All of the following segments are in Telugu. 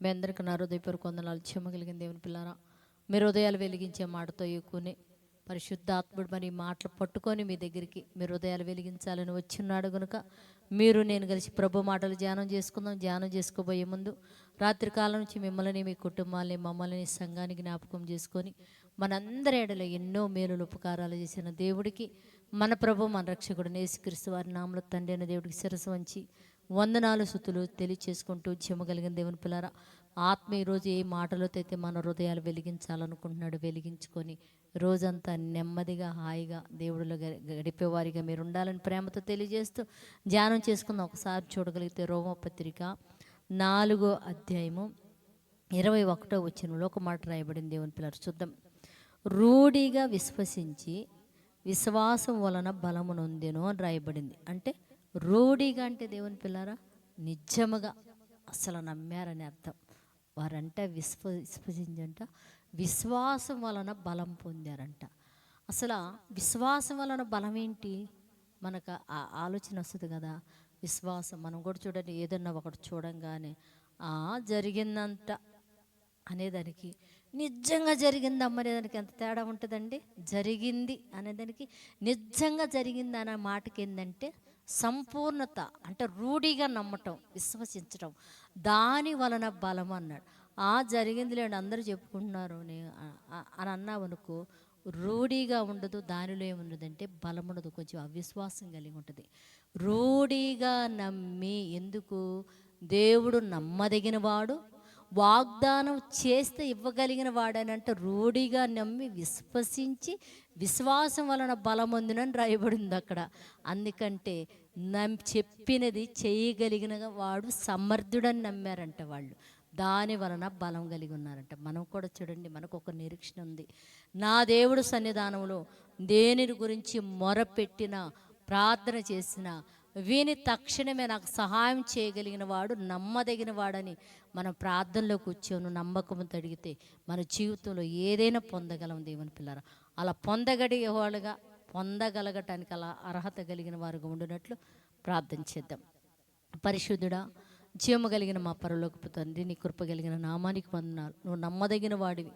మీ అందరికీ నా హృదయపూర్వక వందనాలు. చెమ్మగలిగిన దేవుని పిల్లారా మీరు హృదయాలు వెలిగించే మాటతో ఎక్కువనే పరిశుద్ధాత్ముడు మరి మాటలు పట్టుకొని మీ దగ్గరికి మీరు హృదయాలు వెలిగించాలని వచ్చిన్నాడు గనుక మీరు నేను కలిసి ప్రభు మాటలు ధ్యానం చేసుకుందాం. ధ్యానం చేసుకోబోయే ముందు రాత్రి కాలం నుంచి మిమ్మల్ని మీ కుటుంబాలని మమ్మల్ని సంఘానికి జ్ఞాపకం చేసుకొని మనందరి ఏడలో ఎన్నో మేలులు ఉపకారాలు చేసిన దేవుడికి మన ప్రభు మన రక్షకుడు నేసుక్రీస్తు వారి నామలు తండ్రి అయిన దేవుడికి శిరస్సు వంచి వందనాలు సుతులు తెలియచేసుకుంటూ కలిగిన దేవుని పిల్లరా ఆత్మ ఈరోజు ఏ మాటలతో అయితే మన హృదయాలు వెలిగించాలనుకుంటున్నాడు వెలిగించుకొని రోజంతా నెమ్మదిగా హాయిగా దేవుడిలో గ- గడిపేవారిగా మీరు ఉండాలని ప్రేమతో తెలియజేస్తూ ధ్యానం చేసుకుందాం. ఒకసారి చూడగలిగితే రోమపత్రిక నాలుగో అధ్యాయము ఇరవై ఒకటో వచ్చినలో ఒక మాట రాయబడింది దేవుని పిల్లలు చూద్దాం. రూఢిగా విశ్వసించి విశ్వాసం వలన బలము నొందెను అని రాయబడింది. అంటే రూఢిగా అంటే దేవుని పిల్లారా? నిజముగా. అసలు నమ్మారని అర్థం. వారంట విశ్వ విశ్వసించంట. విశ్వాసం వలన బలం పొందారంట. అసలు విశ్వాసం వలన బలం ఏంటి? మనకు ఆ ఆలోచన వస్తుంది కదా. విశ్వాసం. మనం కూడా చూడండి ఏదన్నా ఒకటి చూడంగానే "ఆ, జరిగిందంట అనేదానికి. నిజంగా జరిగింది అమ్మనేదానికి ఎంత తేడా ఉంటుందండి? జరిగింది అనేదానికి. నిజంగా జరిగింది అనే మాటకి ఏంటంటే సంపూర్ణత అంటే రూఢిగా నమ్మటం విశ్వసించటం. దాని వలన బలం అన్నాడు. ఆ జరిగింది లేండి అందరూ చెప్పుకుంటున్నారు అని అన్నావనుకో అనుకో రూఢిగా ఉండదు దానిలో ఏముండదంటే బలం ఉండదు కొంచెం అవిశ్వాసం కలిగి ఉంటుంది. రూఢిగా నమ్మి ఎందుకు? దేవుడు నమ్మదగిన వాడు వాగ్దానం చేస్తే ఇవ్వగలిగిన వాడనంటే రూఢిగా నమ్మి విశ్వసించి విశ్వాసం వలన బలం రాయబడింది అక్కడ. అందుకంటే నమ్ చెప్పినది చేయగలిగిన వాడు సమర్థుడని నమ్మారంట వాళ్ళు. దాని వలన బలం కలిగి ఉన్నారంట. మనం కూడా చూడండి మనకు ఒక నిరీక్షణ ఉంది. నా దేవుడు సన్నిధానంలో దేని గురించి మొరపెట్టిన ప్రార్థన చేసిన విని తక్షణమే నాకు సహాయం చేయగలిగిన వాడు నమ్మదగిన వాడని మనం ప్రార్థనలో కూర్చొని నమ్మకంతో అడిగితే మన జీవితంలో ఏదైనా పొందగలం దేవుని పిల్లరా. అలా పొందగలిగే వాళ్ళుగా పొందగలగటానికి అలా అర్హత కలిగిన వారుగా ఉండినట్లు ప్రార్థన చేద్దాం. పరిశుద్ధుడా జీవము కలిగిన మా పరలోకపు తండ్రి నీ కృప కలిగిన నామానికి వందనాలు. నువ్వు నమ్మదగిన వాడివి.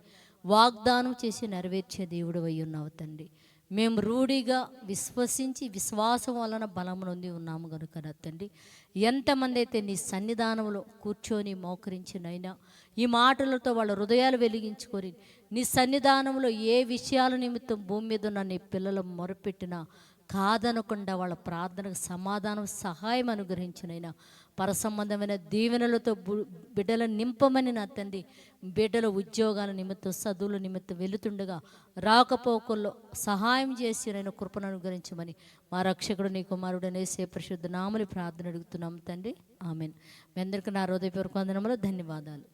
వాగ్దానం చేసి నెరవేర్చే దేవుడు అయి ఉన్నావు తండ్రి. మేము రూఢిగా విశ్వసించి విశ్వాసం వలన బలమునొంది ఉన్నాము కనుక తండ్రి ఎంతమంది అయితే నీ సన్నిధానంలో కూర్చొని మోకరించినైనా ఈ మాటలతో వాళ్ళ హృదయాలు వెలిగించుకొని నీ సన్నిధానంలో ఏ విషయాల నిమిత్తం భూమి మీద ఉన్న నీ పిల్లలు మొరపెట్టినా కాదనకుండా వాళ్ళ ప్రార్థనకు సమాధానం సహాయం అనుగ్రహించినైనా పరసంబంధమైన దీవెనలతో బిడ్డలు నింపమని నా తండ్రి బిడ్డల ఉద్యోగాల నిమిత్తం చదువుల నిమిత్తం వెళుతుండగా రాకపోకల్లో సహాయం చేసి నేను కృపను అనుగ్రహించమని మా రక్షకుడు నీ కుమారుడు అనేసే పరిశుద్ధ నామని ప్రార్థన అడుగుతున్నాం తండ్రి. ఆమెన్. మీ అందరికీ నా హృదయపూర్వక వందనములు ధన్యవాదాలు.